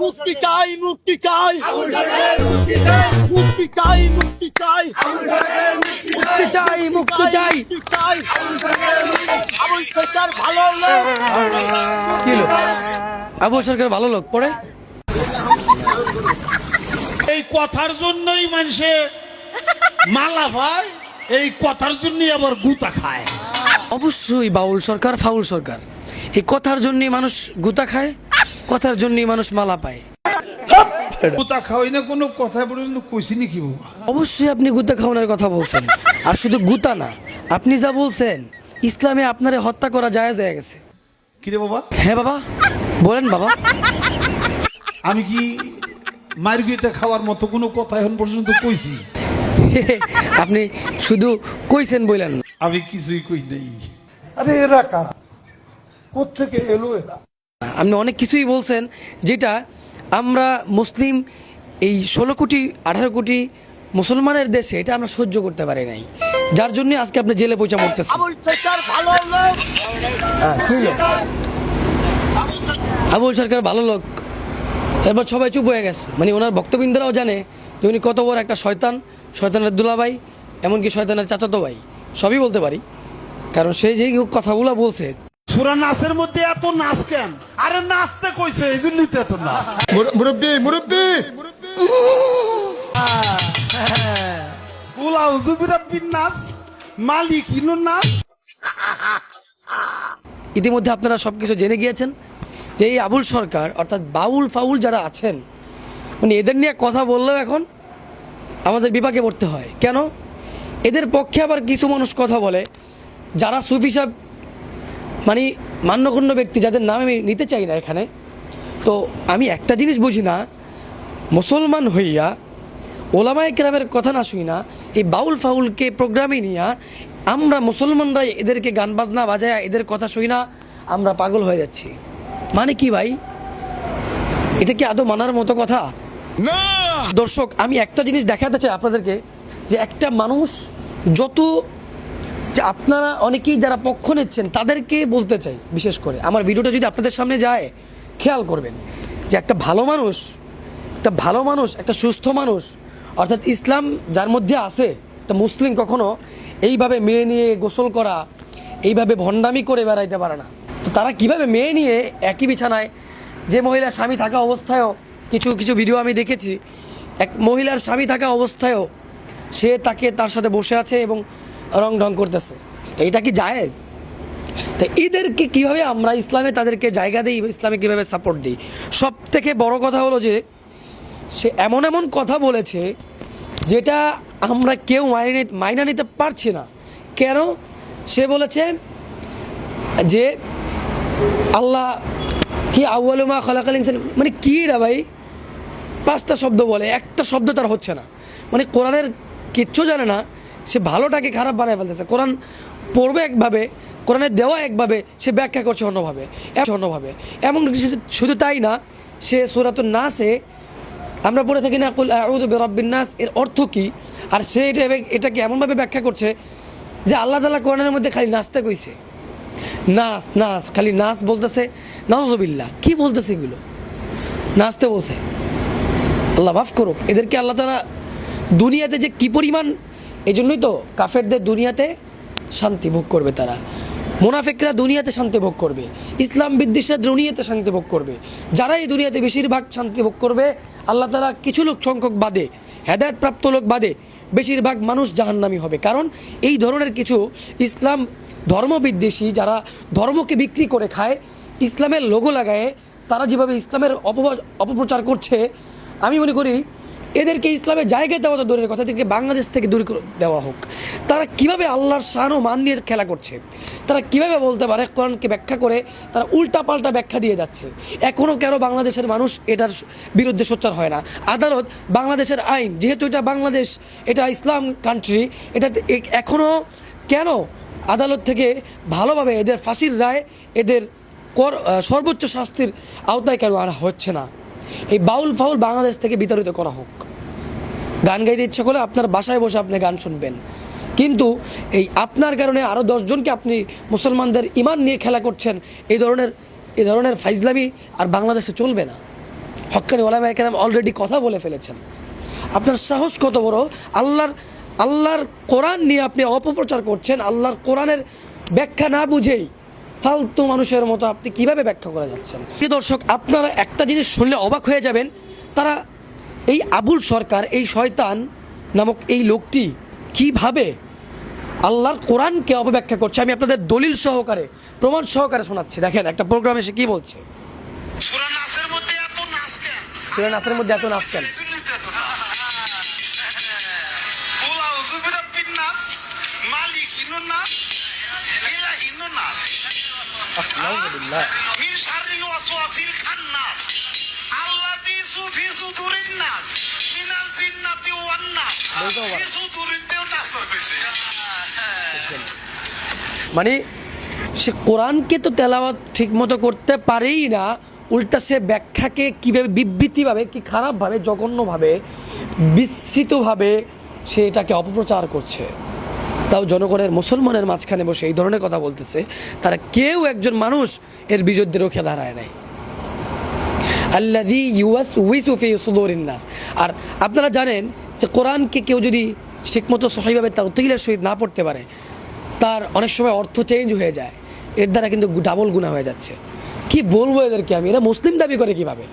মুক্তি চাই মুক্তি চাই। মুক্তি চাই। মুক্তি চাই মুক্তি চাই। মুক্তি চাই। মুক্তি চাই আবুল সরকার ভালো লোক কি আবুল সরকার ভালো লোক পড়ে? এই কথার জন্যই মানুষে মালা পায় এই কথার জন্যই আবার গুতা খায়। অবশ্যই বাউল সরকার ফাউল সরকার। এই কথার জন্যই মানুষ গুতা খায়। কথার জন্যই মানুষ মালা পায়। গুতা খাওয়াই না কোনো কথা পর্যন্ত কইছি নাকি অবশ্যই আপনি গুতা খাওয়ানোর কথা বলছেন। আর শুধু গুতা না আপনি যা বলছেন ইসলামে আপনারে হত্যা করা যায় হয়ে গেছে। কিরে বাবা? হ্যাঁ বাবা বলেন বাবা। আমি কি খাওয়ার মতো কোনো কথা এখন পর্যন্ত কইছি? আপনি শুধু কইছেন বললেন না। আমি কিছুই কই নাই। আরে এরা কারা? কোথেকে এলো এরা? আপনি অনেক কিছুই বলছেন যেটা আমরা মুসলিম এই ষোলো কোটি আঠারো কোটি মুসলমানের দেশে এটা আমরা সহ্য করতে পারি নাই। যার জন্য আজকে আপনি জেলে পয়সা মরতেছেন। আবুল সরকার ভালো লোক। এবার সবাই চুপ হয়ে গেছে। মানে ওনার ভক্তবৃন্দরাও জানে যে উনি কত বড় একটা শয়তান শয়তানের দুলাভাই এমনকি শয়তানের চাচাতো ভাই। সবই বলতে পারি। কারণ সে যে কথাগুলো বলছে সুরা নাচের মধ্যে এত নাচ কেন? আরে নাচতে কইছে এই জন্যই তো এত নাচ। মুরব্বী মুরব্বী! পোলাও জুবিরাব্বির নাচ মালিক ইনুর নাচ ইতিমধ্যে আপনারা সব কিছু জেনে গিয়েছেন যে এই আবুল সরকার অর্থাৎ বাউল ফাউল যারা আছেন মানে এদের নিয়ে কথা বললেও এখন আমাদের বিপাকে পড়তে হয়। কেন? এদের পক্ষে আবার কিছু মানুষ কথা বলে যারা সুফি সাহেব মানে মান্যগণ্য ব্যক্তি যাদের নাম আমি নিতে চাই না এখানে তো আমি একটা জিনিস বুঝি না মুসলমান হইয়া ওলামায় কেরামের কথা না শুই না এই বাউল ফাউলকে প্রোগ্রামে নিয়ে আমরা মুসলমানরা এদেরকে গান বাজনা বাজায় এদের কথা শুই না আমরা পাগল হয়ে যাচ্ছি। মানে কি ভাই? এটা কি আদৌ মানার মতো কথা? দর্শক আমি একটা জিনিস দেখাতে চাই আপনাদেরকে যে একটা মানুষ যত যে আপনারা অনেকেই যারা পক্ষ নিচ্ছেন, তাদেরকে বলতে চাই, বিশেষ করে। আমার ভিডিওটা যদি আপনাদের সামনে যায়, খেয়াল করবেন যে একটা ভালো মানুষ, একটা ভালো মানুষ, একটা সুস্থ মানুষ, অর্থাৎ ইসলাম যার মধ্যে আছে, একটা মুসলিম কখনো এইভাবে মেয়ে নিয়ে গোসল করা, এইভাবে ভণ্ডামি করে বেড়াইতে পারে না। তো তারা কীভাবে মেয়ে নিয়ে একই বিছানায়, যে মহিলার স্বামী থাকা অবস্থায়ও কিছু কিছু ভিডিও আমি দেখেছি, এক মহিলার স্বামী থাকা অবস্থায়ও সে তাকে তার সাথে বসে আছে এবং রং ঢং করতেছে। তো এটা কি জায়েজ? তো এদেরকে কীভাবে আমরা ইসলামে তাদেরকে জায়গা দিই ইসলামে কীভাবে সাপোর্ট দিই? সব থেকে বড় কথা হলো যে, সে এমন এমন কথা বলেছে যেটা আমরা কেউ মাইনে মাইনা নিতে পারছি না। কেন? সে বলেছে যে, আল্লাহ কি আউ্বালুমা খালাকাল ইনসান মানে কী রা ভাই? পাঁচটা শব্দ বলে, একটা শব্দ তার হচ্ছে না। মানে কোরআনের কিচ্ছু জানে না সে ভালোটাকে খারাপ বানায় ফেলতেছে। কোরআন পড়বে একভাবে কোরআনের দেওয়া একভাবে, সে ব্যাখ্যা করছে অন্যভাবে অন্যভাবে। এমন শুধু তাই না, সে সুরাতুন নাসে, আমরা পড়ে থাকি না, কুল নাস, এর অর্থ কী? আর সে এটা এটাকে এমনভাবে ব্যাখ্যা করছে যে আল্লাহ তালা কোরআনের মধ্যে খালি নাচতে কইছে। নাচ নাচ খালি নাচ বলতেছে, নাউজুবিল্লাহ, কি বলতেছে এগুলো? নাচতে বলছে। আল্লাহ মাফ করুক, এদেরকে আল্লাহ তালা দুনিয়াতে যে কি পরিমাণ এই জন্যই তো কাফেরদের দুনিয়াতে শান্তি ভোগ করবে তারা। মোনাফেকরা দুনিয়াতে শান্তি ভোগ করবে। ইসলাম বিদ্বেষের দুনিয়াতে শান্তি ভোগ করবে। যারা এই দুনিয়াতে বেশিরভাগ শান্তি ভোগ করবে, আল্লাহ তারা কিছু লোক সংখ্যক বাদে, হেদায়তপ্রাপ্ত লোক বাদে, বেশিরভাগ মানুষ জাহান্নামি হবে। কারণ এই ধরনের কিছু ইসলাম ধর্মবিদ্বেষী যারা ধর্মকে বিক্রি করে খায়, ইসলামের লোগো লাগায় তারা যেভাবে ইসলামের অপবা- অপপ্রচার করছে, আমি মনে করি এদেরকে ইসলামের জায়গায় দেওয়া তো দূরের কথা, এদেরকে বাংলাদেশ থেকে দূর দেওয়া হোক। তারা কীভাবে আল্লাহর শান ও মান নিয়ে খেলা করছে? তারা কীভাবে বলতে পারে, কোরআনকে ব্যাখ্যা করে তারা উল্টাপাল্টা ব্যাখ্যা দিয়ে যাচ্ছে? এখনও কেন বাংলাদেশের মানুষ এটার বিরুদ্ধে সোচ্চার হয় না? আদালত, বাংলাদেশের আইন, যেহেতু এটা বাংলাদেশ, এটা ইসলাম কান্ট্রি এটা এখনও কেন আদালত থেকে ভালোভাবে এদের ফাঁসির রায়, এদের কর সর্বোচ্চ শাস্তির আওতায় কেন আর হচ্ছে না? এই বাউল ফাউল বাংলাদেশ থেকে বিতাড়িত করা হোক। গান গাইতে ইচ্ছা করলে আপনার বাসায় বসে আপনি গান শুনবেন। কিন্তু এই আপনার কারণে আরও দশজনকে আপনি মুসলমানদের ইমান নিয়ে খেলা করছেন এই ধরনের এই ধরনের ফাইজলামি আর বাংলাদেশে চলবে না। হক্কানি ওলামা একরাম অলরেডি কথা বলে ফেলেছেন। আপনার সাহস কত বড়? আল্লাহর আল্লাহর কোরআন নিয়ে আপনি অপপ্রচার করছেন, আল্লাহর কোরআনের ব্যাখ্যা না বুঝেই। ফালতু মানুষের মতো আপনি কীভাবে ব্যাখ্যা করা যাচ্ছেন? প্রিয় দর্শক আপনারা একটা জিনিস শুনলে অবাক হয়ে যাবেন। তারা এই আবুল সরকার এই শয়তান নামক এই লোকটি কীভাবে আল্লাহর কোরআনকে অপব্যাখ্যা করছে? আমি আপনাদের দলিল সহকারে প্রমাণ সহকারে শোনাচ্ছি। দেখেন একটা প্রোগ্রাম এসে কি বলছে? সূরা নাসের মধ্যে এত নাচ কেন? মিন, সে কোরআনকে তো তেলাওয়াত ঠিক মতো করতে পারেই না, উল্টা সে ব্যাখ্যাকে কীভাবে বিবৃতিভাবে, কি খারাপভাবে, জঘন্যভাবে, বিস্তৃতভাবে সে এটাকে অপপ্রচার করছে। তাও জনগণের মুসলমানের মাঝখানে বসে এই ধরনের কথা বলতেছে, তারা কেউ একজন মানুষ এর বিরুদ্ধে রুখে দাঁড়ায় নাই। আল্লাদি ইউএস উইসুফি সুদরিন নাস। আর আপনারা জানেন যে কোরআনকে কেউ যদি ঠিকমতো সহিভাবে তার উত্তেগিলের সহিত না পড়তে পারে, তার অনেক সময় অর্থ চেঞ্জ হয়ে যায়। এর দ্বারা কিন্তু ডাবল গুণা হয়ে যাচ্ছে। কি বলব এদেরকে আমি? এরা মুসলিম দাবি করে কীভাবে?